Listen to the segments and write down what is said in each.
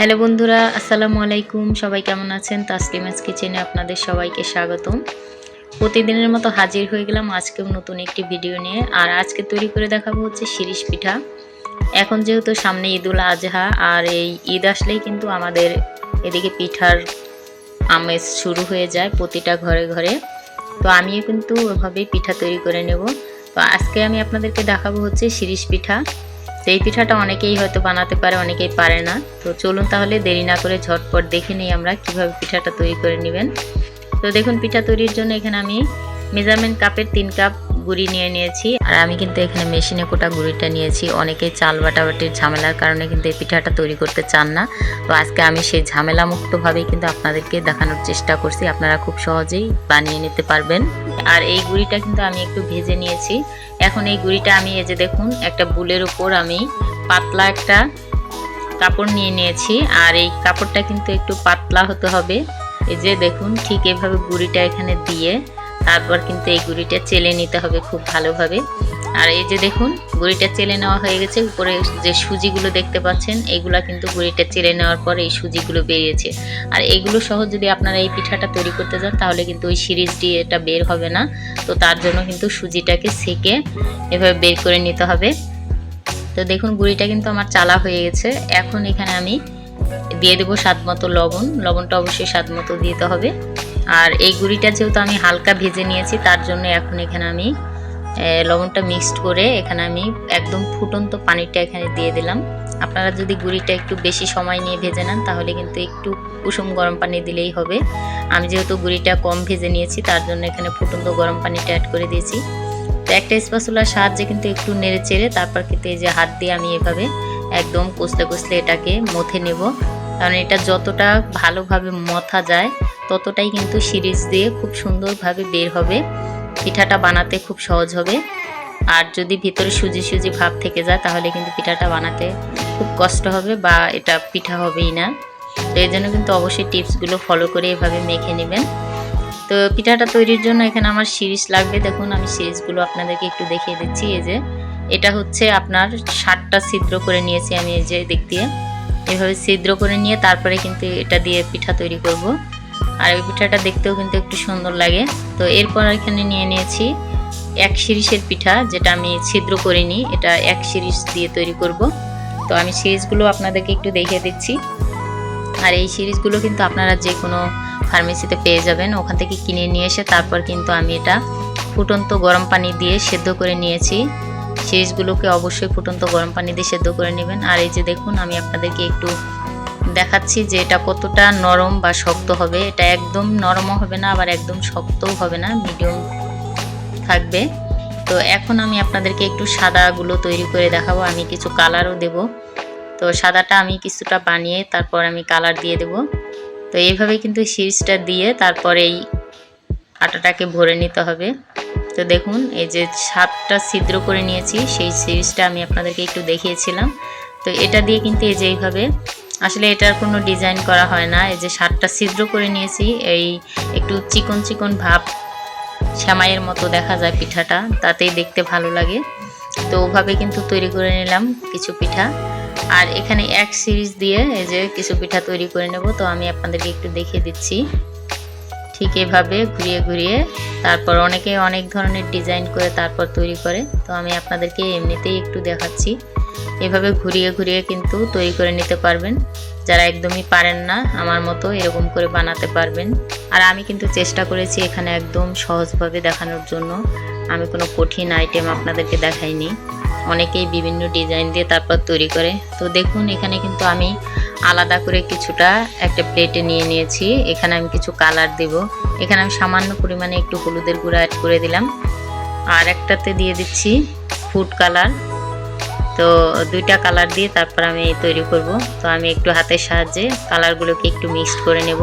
Hello বন্ধুরা, আসসালামু আলাইকুম। সবাই কেমন আছেন? তাসলিমাস কিচেনে আপনাদের সবাইকে স্বাগতম। প্রতিদিনের মতো হাজির হয়ে গেলাম আজকেও নতুন একটি ভিডিও নিয়ে। আর আজকে তৈরি করে দেখাবো হচ্ছে শিরিষ পিঠা। এখন যেহেতু সামনে ঈদুল আজহা, আর এই ঈদ আসলেই কিন্তু আমাদের এদিকে পিঠার আমেজ শুরু হয়ে যায় প্রতিটা ঘরে ঘরে। তো আমিও কিন্তু ওভাবেই পিঠা তৈরি করে নেব। তো আজকে আমি আপনাদেরকে দেখাবো হচ্ছে শিরিষ পিঠা। এই পিঠাটা অনেকেই হয়তো বানাতে পারে, অনেকেই পারে না। তো চলুন তাহলে দেরি না করে ঝটপট দেখে নিই আমরা কীভাবে পিঠাটা তৈরি করে নেবেন। তো দেখুন, পিঠা তৈরির জন্য এখানে আমি মেজারমেন্ট কাপের তিন কাপ গুড়ি নিয়ে নিয়েছি। আর আমি কিন্তু এখানে মেশিনে কোটা গুড়িটা নিয়েছি। অনেকেই চাল বাটাবাটির ঝামেলার কারণে কিন্তু এই পিঠাটা তৈরি করতে চান না। তো আজকে আমি সেই ঝামেলা মুক্তভাবেই কিন্তু আপনাদেরকে দেখানোর চেষ্টা করছি। আপনারা খুব সহজেই বানিয়ে নিতে পারবেন। আর এই গুড়িটা কিন্তু আমি একটু ভেজে নিয়েছি। এখন এই গুড়িটা আমি এই যে দেখুন, একটা বুলের উপর আমি পাতলা একটা কাপড় নিয়ে নিয়েছি। আর এই কাপড়টা কিন্তু একটু পাতলা হতে হবে। এই যে দেখুন, ঠিক এভাবে গুড়িটা এখানে দিয়ে তারপর কিন্তু এই গুড়িটা চেলে নিতে হবে খুব ভালোভাবে। আর এই যে দেখুন, গুড়িটা চেলে নেওয়া হয়ে গেছে। উপরে যে সুজিগুলো দেখতে পাচ্ছেন এইগুলা কিন্তু গুড়িটা চেলে নেওয়ার পর এই সুজিগুলো বেরিয়েছে। আর এগুলো সহ যদি আপনারা এই পিঠাটা তৈরি করতে যান, তাহলে কিন্তু ওই সিরিজটি এটা বের হবে না। তো তার জন্য কিন্তু সুজিটাকে সেকে এভাবে বের করে নিতে হবে। তো দেখুন, গুড়িটা কিন্তু আমার চালা হয়ে গেছে। এখন এখানে আমি দিয়ে দেবো স্বাদ মতো লবণ। লবণটা অবশ্যই স্বাদ মতো দিতে হবে। আর এই গুড়িটা যেহেতু আমি হালকা ভেজে নিয়েছি, তার জন্য এখন এখানে আমি লবণটা মিক্সড করে এখানে আমি একদম ফুটন্ত পানিটা এখানে দিয়ে দিলাম। আপনারা যদি গুড়িটা একটু বেশি সময় নিয়ে ভেজে নেন, তাহলে কিন্তু একটু কুসুম গরম পানি দিলেই হবে। আমি যেহেতু গুড়িটা কম ভেজে নিয়েছি, তার জন্য এখানে ফুটন্ত গরম পানিটা অ্যাড করে দিয়েছি। তো একটা স্পাসুলার সাহায্যে কিন্তু একটু নেড়ে চেড়ে, তারপর কিন্তু এই যে হাত দিয়ে আমি এভাবে একদম কষলে কষলে এটাকে মথে নেব। কারণ এটা যতটা ভালোভাবে মথা যায় ততটাই কিন্তু সিরিজ দিয়ে খুব সুন্দরভাবে বের হবে। পিঠাটা বানাতে খুব সহজ হবে। আর যদি ভিতরে সুজি সুজি ভাব থেকে যায়, তাহলে কিন্তু পিঠাটা বানাতে খুব কষ্ট হবে বা এটা পিঠা হবেই না। তো এই জন্য কিন্তু অবশ্যই টিপসগুলো ফলো করে এভাবে মেখে নেবেন। তো পিঠাটা তৈরির জন্য এখানে আমার সিরিজ লাগবে। দেখুন, আমি সিরিজগুলো আপনাদেরকে একটু দেখিয়ে দিচ্ছি। এই যে, এটা হচ্ছে আপনার ষাটটা ছিদ্র করে নিয়েছি আমি এই যে দিক দিয়ে। এভাবে ছিদ্র করে নিয়ে তারপরে কিন্তু এটা দিয়ে পিঠা তৈরি করব। আর ওই পিঠাটা দেখতেও কিন্তু একটু সুন্দর লাগে। তো এরপর এখানে নিয়ে নিয়েছি এক সিরিজের পিঠা, যেটা আমি ছিদ্র করিনি, এটা এক সিরিজ দিয়ে তৈরি করব। তো আমি সিরিজগুলো আপনাদেরকে একটু দেখিয়ে দিচ্ছি। আর এই সিরিজগুলো কিন্তু আপনারা যে কোনো ফার্মেসিতে পেয়ে যাবেন, ওখান থেকে কিনে নিয়ে এসে তারপর কিন্তু আমি এটা ফুটন্ত গরম পানি দিয়ে সেদ্ধ করে নিয়েছি। সিরিজগুলোকে অবশ্যই ফুটন্ত গরম পানি দিয়ে সেদ্ধ করে নেবেন। আর এই যে দেখুন, আমি আপনাদেরকে একটু দেখাচ্ছি যে এটা কতটা নরম বা শক্ত হবে। এটা একদম নরমও হবে না, আবার একদম শক্তও হবে না মিডিয়াম থাকবে। তো এখন আমি আপনাদেরকে একটু সাদাগুলো তৈরি করে দেখাবো, আমি কিছু কালারও দেব। তো সাদাটা আমি কিছুটা বানিয়ে তারপর আমি কালার দিয়ে দেব। তো এইভাবে কিন্তু সিরিজটা দিয়ে তারপরে এই আটাটাকে ভরে নিতে হবে। তো দেখুন, এই যে সাতটা ছিদ্র করে নিয়েছি, সেই সিরিজটা আমি আপনাদেরকে একটু দেখিয়েছিলাম। তো এটা দিয়ে কিন্তু এই যে এইভাবে আসলে এটার কোনো ডিজাইন করা হয় না। এই যে সাতটা ছিদ্র করে নিয়েছি, এই একটু চিকন চিকন ভাব শ্যামাইয়ের মতো দেখা যায় পিঠাটা, তাতেই দেখতে ভালো লাগে। তো ওভাবে কিন্তু তৈরি করে নিলাম কিছু পিঠা। আর এখানে এক সিরিজ দিয়ে এই যে কিছু পিঠা তৈরি করে নেব, তো আমি আপনাদেরকে একটু দেখিয়ে দিচ্ছি। ঠিক এভাবে ঘুরিয়ে ঘুরিয়ে তারপর অনেকে অনেক ধরনের ডিজাইন করে তারপর তৈরি করে, তো আমি আপনাদেরকে এমনিতেই একটু দেখাচ্ছি। এভাবে ঘুরিয়ে ঘুরিয়ে কিন্তু তৈরি করে নিতে পারবেন। যারা একদমই পারেন না, আমার মতো এরকম করে বানাতে পারবেন। আর আমি কিন্তু চেষ্টা করেছি এখানে একদম সহজভাবে দেখানোর জন্য। আমি কোনো কঠিন আইটেম আপনাদেরকে দেখাইনি। অনেকেই বিভিন্ন ডিজাইন দিয়ে তারপর তৈরি করে। তো দেখুন, এখানে কিন্তু আমি আলাদা করে কিছুটা একটা প্লেটে নিয়ে নিয়েছি। এখানে আমি কিছু কালার দেব। এখানে আমি সামান্য পরিমাণে একটু হলুদের গুঁড়া অ্যাড করে দিলাম। আর একটাতে দিয়ে দিচ্ছি ফুড কালার তো দুইটা কালার দিয়ে তারপর আমি তৈরি করব। তো আমি একটু হাতের সাহায্যে কালারগুলোকে একটু মিক্সড করে নেব।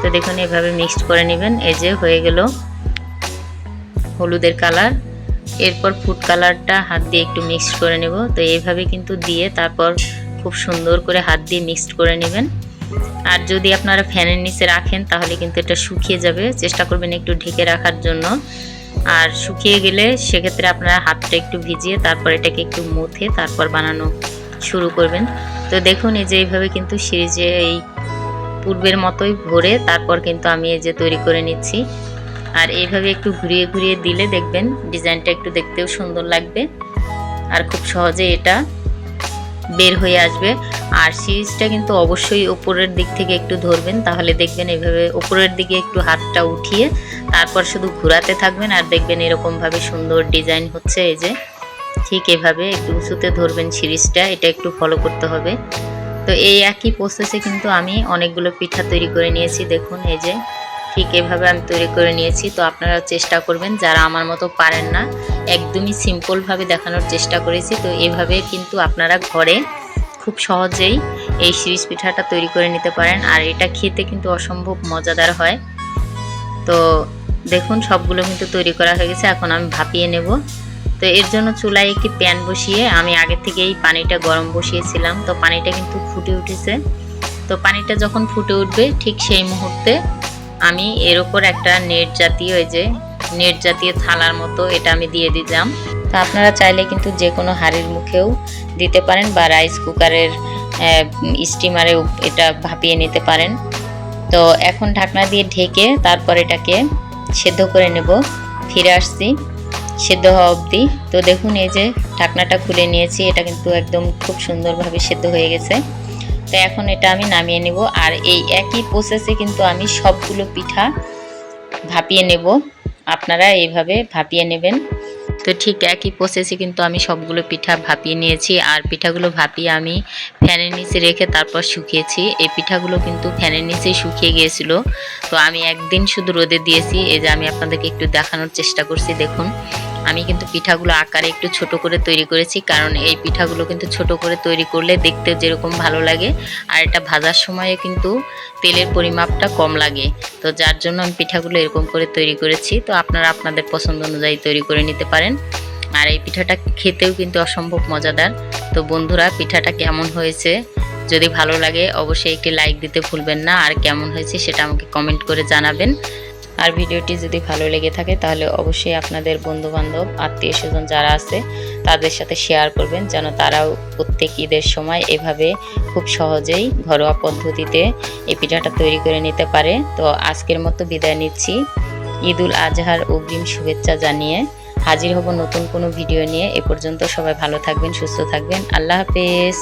তো দেখুন, এভাবে মিক্সড করে নেবেন। এই যে হয়ে গেল হলুদের কালার এরপর ফুড কালারটা হাত দিয়ে একটু মিক্সড করে নেব। তো এইভাবে কিন্তু দিয়ে তারপর খুব সুন্দর করে হাত দিয়ে মিক্সড করে নেবেন। আর যদি আপনারা ফ্যানের নিচে রাখেন, তাহলে কিন্তু এটা শুকিয়ে যাবে। চেষ্টা করবেন একটু ঢেকে রাখার জন্য। আর শুকিয়ে গেলে সেক্ষেত্রে আপনারা হাতটা একটু ভিজিয়ে তারপর এটাকে একটু মুথে তারপর বানানো শুরু করবেন। তো দেখুন, এই যে এইভাবে কিন্তু সিরিজে এই পূর্বের মতোই ভরে তারপর কিন্তু আমি এই যে তৈরি করে নিচ্ছি। আর এইভাবে একটু ঘুরিয়ে ঘুরিয়ে দিলে দেখবেন ডিজাইনটা একটু দেখতেও সুন্দর লাগবে। আর খুব সহজে এটা বের হয়ে আসবে। আর সিরিজটা কিন্তু অবশ্যই উপরের দিক থেকে একটু ধরবেন, তাহলে দেখবেন এভাবে উপরের দিকে একটু হাতটা উঠিয়ে তারপর শুধু ঘোরাতে থাকবেন আর দেখবেন এরকমভাবে সুন্দর ডিজাইন হচ্ছে এই যে। ঠিক এভাবে একটু উঁচুতে ধরবেন সিরিজটা, এটা একটু ফলো করতে হবে। তো এই একই প্রসেসে কিন্তু আমি অনেকগুলো পিঠা তৈরি করে নিয়েছি, দেখুন এই যে। ঠিক এভাবে আমি তৈরি করে নিয়েছি। তো আপনারা চেষ্টা করবেন, যারা আমার মতো পারেন না, একদমই সিম্পলভাবে দেখানোর চেষ্টা করেছি। তো এভাবে কিন্তু আপনারা ঘরে খুব সহজেই এই সিরিজ পিঠাটা তৈরি করে নিতে পারেন। আর এটা খেতে কিন্তু অসম্ভব মজাদার হয়। তো দেখুন, সবগুলো কিন্তু তৈরি করা হয়ে গেছে। এখন আমি ভাপিয়ে নেব। তো এর জন্য চুলায় একটি প্যান বসিয়ে আমি আগে থেকেই পানিটা গরম বসিয়েছিলাম। তো পানিটা কিন্তু ফুটে উঠেছে। তো পানিটা যখন ফুটে উঠবে, ঠিক সেই মুহূর্তে আমি এর ওপর একটা নেট জাতীয় এই যে, নেট জাতীয় থালার মতো এটা আমি দিয়ে দিলাম তো আপনারা চাইলে কিন্তু যে কোনো হাঁড়ির মুখেও দিতে পারেন বা রাইস কুকারের স্টিমারে এটা ভাপিয়ে নিতে পারেন। তো এখন ঢাকনা দিয়ে ঢেকে তারপর এটাকে সেদ্ধ করে নেব। ফিরে আসছি, সেদ্ধ হওয়া অবধি। তো দেখুন এই যে ঢাকনাটা খুলে নিয়েছি, এটা কিন্তু একদম খুব সুন্দরভাবে সেদ্ধ হয়ে গেছে। তো এখন এটা আমি নামিয়ে নেব। আর এই একই প্রসেসে কিন্তু আমি সবগুলো পিঠা ভাপিয়ে নেব। আপনারা এইভাবে ভাপিয়ে নেবেন। তো ঠিক একই প্রসেসে কিন্তু আমি সবগুলো পিঠা ভাপিয়ে নিয়েছি। আর পিঠাগুলো ভাপিয়ে আমি ফ্যানের নিচে রেখে তারপর শুকিয়েছি। এই পিঠাগুলো কিন্তু ফ্যানের নিচেই শুকিয়ে গিয়েছিল। তো আমি একদিন শুধু রোদে দিয়েছি। এই যে আমি আপনাদেরকে একটু দেখানোর চেষ্টা করছি, দেখুন। আমি কিন্তু পিঠাগুলো আকারে একটু ছোট করে তৈরি করেছি, কারণ এই পিঠাগুলো কিন্তু ছোট করে তৈরি করলে দেখতে যেরকম ভালো লাগে। আর এটা ভাজার সময়ও কিন্তু তেলের পরিমাপটা কম লাগে। তো যার জন্য আমি পিঠাগুলো এরকম করে তৈরি করেছি। তো আপনারা আপনাদের পছন্দ অনুযায়ী তৈরি করে নিতে পারেন। আর এই পিঠাটা খেতেও কিন্তু অসম্ভব মজাদার। তো বন্ধুরা, পিঠাটা কেমন হয়েছে? যদি ভালো লাগে, অবশ্যই একটি লাইক দিতে ভুলবেন না। আর কেমন হয়েছে সেটা আমাকে কমেন্ট করে জানাবেন। আর ভিডিওটি যদি ভালো লেগে থাকে, তাহলে অবশ্যই আপনাদের বন্ধু বান্ধব আত্মীয় স্বজন যারা আছে, তাদের সাথে শেয়ার করবেন, যেন তারাও প্রত্যেক ঈদের সময় এভাবে খুব সহজেই ঘরোয়া পদ্ধতিতে এই পিঠাটা তৈরি করে নিতে পারে। তো আজকের মতো বিদায় নিচ্ছি। ঈদুল আজহার অগ্রিম শুভেচ্ছা জানিয়ে হাজির হব নতুন কোনো ভিডিও নিয়ে। এ পর্যন্ত সবাই ভালো থাকবেন, সুস্থ থাকবেন। আল্লাহ হাফেজ।